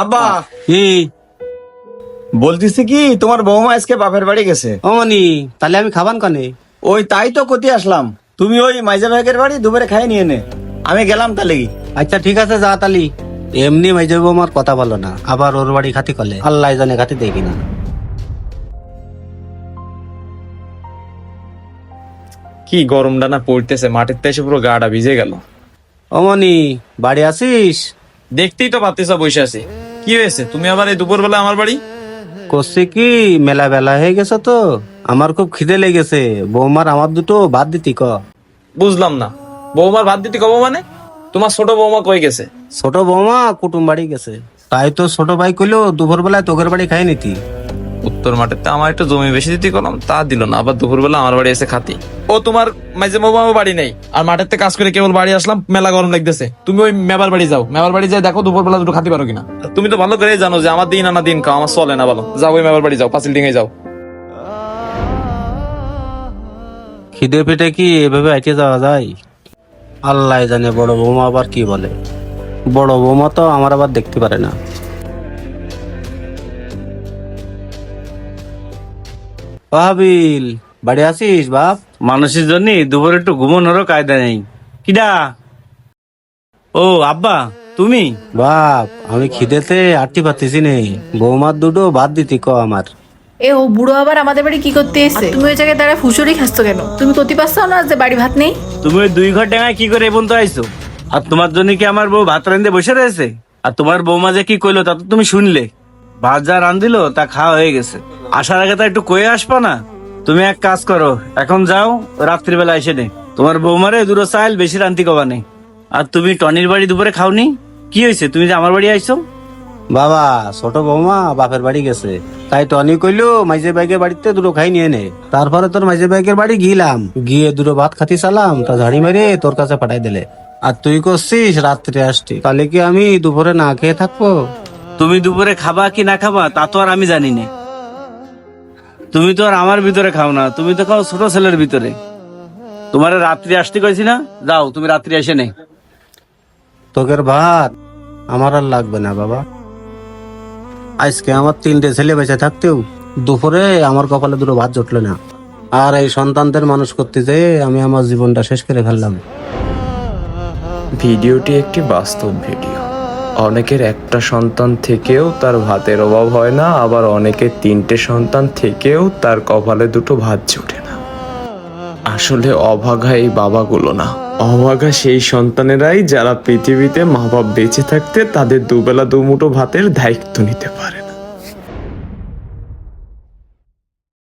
আব্বা। কি? বলতেছি কি তোমার বৌমা আজকে বাপের বাড়ি গেছে। অমনি তাহলে আমি খাবান কানে? ওই তাই তো কতি আসলাম। তুমি ওই মাইজা বাড়ি দুপুরে খাই নিয়ে নে। আমি গেলাম তাহলে কি। আচ্ছা ঠিক আছে যা তালি এমনি মাইজে আমার কথা বলো না আবার ওর বাড়ি খাতি কলে। আল্লাহ জানে খাতি দেখি না। কি গরমটা না পড়তেছে মাটির তো এসে পুরো গাটা ভিজে গেল। অমনি বাড়ি আসিস? দেখতেই তো পাচ্ছিস বসে আছি। কি হয়েছে? তুমি আবার এই দুপুর বেলা আমার বাড়ি? করছে কি? মেলা বেলা হয়ে গেছে তো। আমার খুব খিদে লেগেছে। বৌমার আমার দুটো ভাত দিতি ক। বুঝলাম না। বৌমার ভাত দিতি কব মানে? তোমার ছোট বৌমা কই গেছে? ছোট বৌমা কুটুম বাড়ি গেছে। তাই তো ছোট ভাই কইলো দুপুর বেলায় তোকের বাড়ি খাই নিতি। উত্তর মাঠেতে আমার একটু জমি বেশি দিতে করলাম তা দিল না। আবার দুপুর বেলা আমার বাড়ি এসে খাতি। ও তোমার মাঝে বৌমা বাড়ি নেই, আর থেকে কাজ করে কেবল বাড়ি আসলাম, মেলা গরম লাগতেছে। তুমি ওই মেবার বাড়ি যাও, মেবার বাড়ি যাই দেখো দুপুর বেলা দুটো খাতে পারো কিনা। তুমি তো ভালো করে জানো যে আমার দিন আনা দিন খাও, আমার চলে না ভালো। যাও ওই মেবার বাড়ি যাও পাঁচিল ডিঙে যাও। খিদে পেটে কি এভাবে আইতে যাওয়া যায়? আল্লাহ জানে বড় বৌমা আবার কি বলে। বড় বৌমা তো আমার আবার দেখতে পারে না। বাবিল বাড়ি আসিস বাপ? মানুষের জন্য দুপুরে একটু ঘুমানোরও কায়দা নেই। কিডা? ও আব্বা তুমি? বাপ আমি খিদেতে আটটি পাচ্ছি নেই বৌমার দুটো বাদ দিতি ক আমার। এ ও বুড়ো আবার আমাদের বাড়ি কি করতে এসে তুমি ওই জায়গায় তারা ফুসুরি খাচ্ছ কেন? তুমি কতি পাচ্ছ না যে বাড়ি ভাত নেই। তুমি ওই দুই ঘর ডাঙায় কি করে এবং তো আইছো? আর তোমার জন্য কি আমার বউ ভাত রান্ধে বসে রয়েছে? আর তোমার বৌমা যে কি কইলো তা তো তুমি শুনলে। ভাত যা রান্ধিলো তা খাওয়া হয়ে গেছে। আসার আগে তা একটু কয়ে আসবা না? তুমি এক কাজ করো, এখন যাও, রাত্রিবেলা এসে নে। তোমার বৌমারে দুটো চাইল বেশি রান্তি কবা নেই। আর তুমি টনির বাড়ি দুপুরে খাওনি? কি হয়েছে? তুমি যে আমার বাড়ি আইছো? বাবা, ছোট বৌমা বাপের বাড়ি গেছে। তাই টনি কইলো, মাইজে বাইকের বাড়িতে দুটো খাই নিয়ে নে। তারপরে তোর মাইজে বাইকের বাড়ি গিলাম। গিয়ে দুটো ভাত খাতি চালাম, তা ঝাড়ি মেরে তোর কাছে পাঠাই দিলে। আর তুই করছিস, রাত্রে আসতি। তাহলে কি আমি দুপুরে না খেয়ে থাকব? তুমি দুপুরে খাবা কি না খাবা তা তো আর আমি জানি না। তুমি তো আর আমার ভিতরে খাও না তুমি তো খাও ছোট ছেলের ভিতরে। তোমার রাত্রি আসতে কইছি না? যাও তুমি রাত্রি এসে নে। তোকের ভাত আমার আর লাগবে না বাবা। আজকে আমার তিনটে ছেলে বেঁচে থাকতেও দুপুরে আমার কপালে দুটো ভাত জুটলো না। আর এই সন্তানদের মানুষ করতে যেয়ে আমি আমার জীবনটা শেষ করে ফেললাম। ভিডিওটি একটি বাস্তব ভিডিও। অনেকের একটা সন্তান থেকেও তার ভাতের অভাব হয় না, আবার অনেকের তিনটে সন্তান থেকেও তার কপালে দুটো ভাত জুটে না। আসলে অভাগা এই বাবাগুলো না। অভাগা সেই সন্তানেরাই যারা পৃথিবীতে মা বাপ বেঁচে থাকতে তাদের দুবেলা দুমুটো ভাতের দায়িত্ব নিতে পারে।